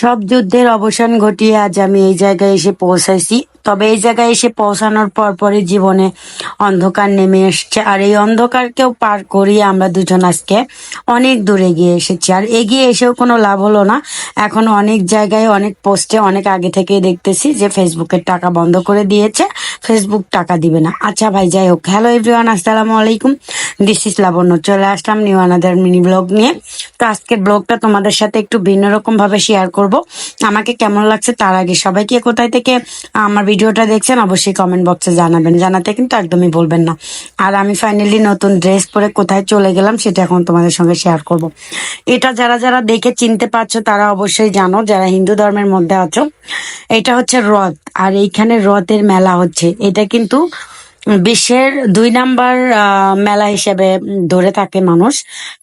সব যুদ্ধের অবসান ঘটিয়ে আজ আমি এই জায়গায় এসে পৌঁছাইছি। তবে এই জায়গায় এসে পৌঁছানোর পর পরই জীবনে অন্ধকার নেমে এসছে। আর এই অন্ধকারকেও পার করিয়ে আমরা দুজন আজকে অনেক দূরে এগিয়ে এসেছি। আর এগিয়ে এসেও কোনো লাভ হলো না। এখন অনেক জায়গায়, অনেক পোস্টে অনেক আগে থেকেই দেখতেছি যে ফেসবুকের টাকা বন্ধ করে দিয়েছে। ফেসবুক টাকা দিবে না। আচ্ছা ভাই, যাই হোক। হ্যালো এভরিওয়ান আসসালামু আলাইকুম। দিস ইস লাবণ্য চলে আসলাম নিউ আনাদার মিনি ব্লগ নিয়ে। তো আজকের ব্লগটা তোমাদের সাথে একটু ভিন্ন রকম ভাবে শেয়ার করব। আমাকে কেমন লাগছে তার আগে সবাইকে কোথায় থেকে আমার ভিডিওটা দেখছেন, অবশ্যই কমেন্ট বক্সে জানাবেন। জানাতে কিন্তু একদমই বলবেন না। আর আমি ফাইনালি নতুন ড্রেস পরে কোথায় চলে গেলাম, সেটা এখন তোমাদের সঙ্গে শেয়ার করব। এটা যারা যারা দেখে চিনতে পারছ, তারা অবশ্যই জানো, যারা হিন্দু ধর্মের মধ্যে আছো, এটা হচ্ছে রথ। আর এইখানে রথের মেলা হচ্ছে। এটা কিন্তু বিশ্বের দুই নাম্বার মেলা হিসেবে ধরে থাকে মানুষ।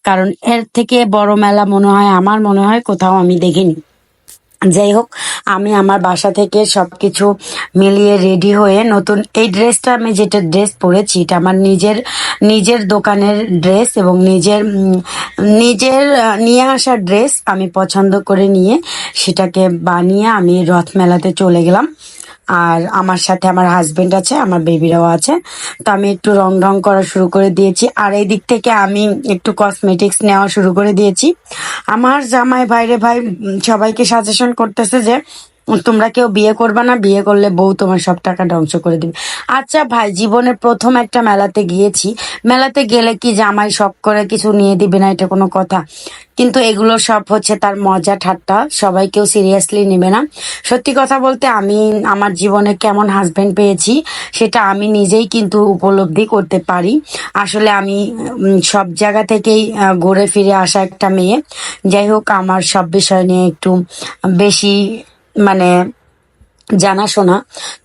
কারণ এর থেকে বড় মেলা মনে হয়, আমার মনে হয় কোথাও আমি দেখিনি। যাই হোক, আমি আমার বাসা থেকে সবকিছু মিলিয়ে রেডি হয়ে নতুন এই ড্রেসটা আমি যেটা ড্রেস পরেছি, এটা আমার নিজের নিজের দোকানের ড্রেস এবং নিজের নিজের নিয়ে আসা ড্রেস আমি পছন্দ করে নিয়ে সেটাকে বানিয়ে আমি রথ মেলাতে চলে গেলাম। আর আমার সাথে আমার হাজবেন্ড আছে, আমার বেবিরাও আছে। তো আমি একটু রং রং করা শুরু করে দিয়েছি। আর এই দিক থেকে আমি একটু কসমেটিক্স নেওয়া শুরু করে দিয়েছি। আমার জামাই ভাইরে ভাই সবাইকে সাজেশন করতেছে যে তোমরা কেউ বিয়ে করবে না, বিয়ে করলে বউ তোমার সব টাকা ধ্বংস করে দিবে। আচ্ছা ভাই, জীবনের প্রথম একটা মেলাতে গিয়েছি। মেলাতে গেলে কি জামাই শখ করে কিছু নিয়ে দিবে না, এটা কোনো কথা? কিন্তু এগুলো সব হচ্ছে তার মজা ঠাট্টা, সবাই কেউ সিরিয়াসলি নেবে না। সত্যি কথা বলতে আমি, আমার জীবনে কেমন হাজব্যান্ড পেয়েছি, সেটা আমি নিজেই কিন্তু উপলব্ধি করতে পারি। আসলে আমি সব জায়গা থেকেই ঘুরে ফিরে আসা একটা মেয়ে। যাই হোক, আমার সব বিষয় নিয়ে একটু বেশি মানে জানাশোনা।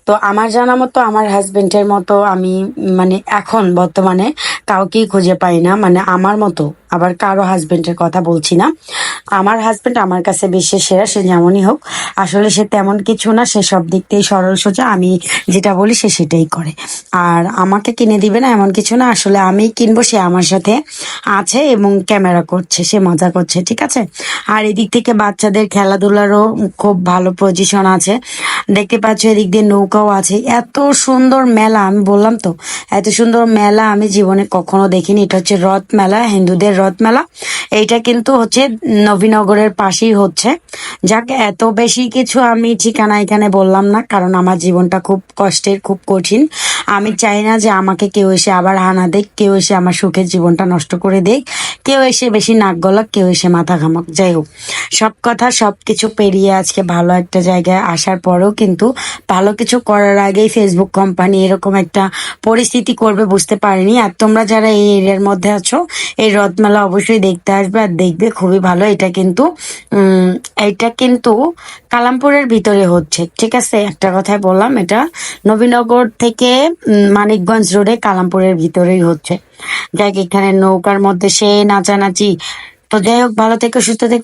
তো আমার জানা মতো আমার হাজবেন্ডের মতো আমি মানে এখন বর্তমানে কাউকেই খুঁজে পাই না। মানে আমার মতো, আবার কারও হাজবেন্ডের কথা বলছি না। আমার হাজবেন্ড আমার কাছে বেশি সেরা, সে যেমনই হোক, আসলে সে তেমন কিছু না, সে সব দিক থেকে সরল সোজা, আমি যেটা বলি সে সেটাই করে। আর আমাকে কিনে দিবে না এমন কিছু না, আসলে আমি কিনবো, সে আমার সাথে আছে এবং ক্যামেরা করছে, সে মজা করছে, ঠিক আছে? আর এদিক থেকে বাচ্চাদের খেলাধুলারও খুব ভালো পজিশন আছে। দেখতে পাচ্ছ এদিক দিয়ে নৌকাও আছে। এত সুন্দর মেলা, আমি বললাম তো, এত সুন্দর মেলা আমি জীবনে কখনো দেখিনি। এটা হচ্ছে রথ মেলা, হিন্দুদের রথ মেলা। এইটা কিন্তু হচ্ছে নবীনগরের পাশেই হচ্ছে। যাক, এত বেশি কিছু আমি ঠিকানা এখানে বললাম না, কারণ আমার জীবনটা খুব কষ্টের, খুব কঠিন। আমি চাই না যে আমাকে কেউ এসে আবার হানা দেখ কেউ এসে আমার সুখের জীবনটা নষ্ট করে দেখ কেউ এসে বেশি নাক গলাক, কেউ এসে মাথা ঘামাক। যাই হোক, সব কথা, সব কিছু পেরিয়ে আজকে ভালো একটা জায়গায় আসার পরেও কিন্তু ভালো কিছু করার আগেই ফেসবুক কোম্পানি এরকম একটা পরিস্থিতি করবে বুঝতে পারিনি। আর তোমরা যারা এই এরিয়ার মধ্যে আছো, এই রথমেলা অবশ্যই দেখতে আসবে আর দেখবে, খুবই ভালো। এটা কিন্তু এটা কিন্তু কালামপুরের ভিতরে হচ্ছে। ঠিক আছে, একটা কথাই বললাম, এটা নবীনগর থেকে মানিকগঞ্জ রোডে কালামপুরের ভিতরেই হচ্ছে। যাই এখানে নৌকার মধ্যে সে নাচানাচি। তো যাই হোক, ভালো থেকে, সুস্থ থেকে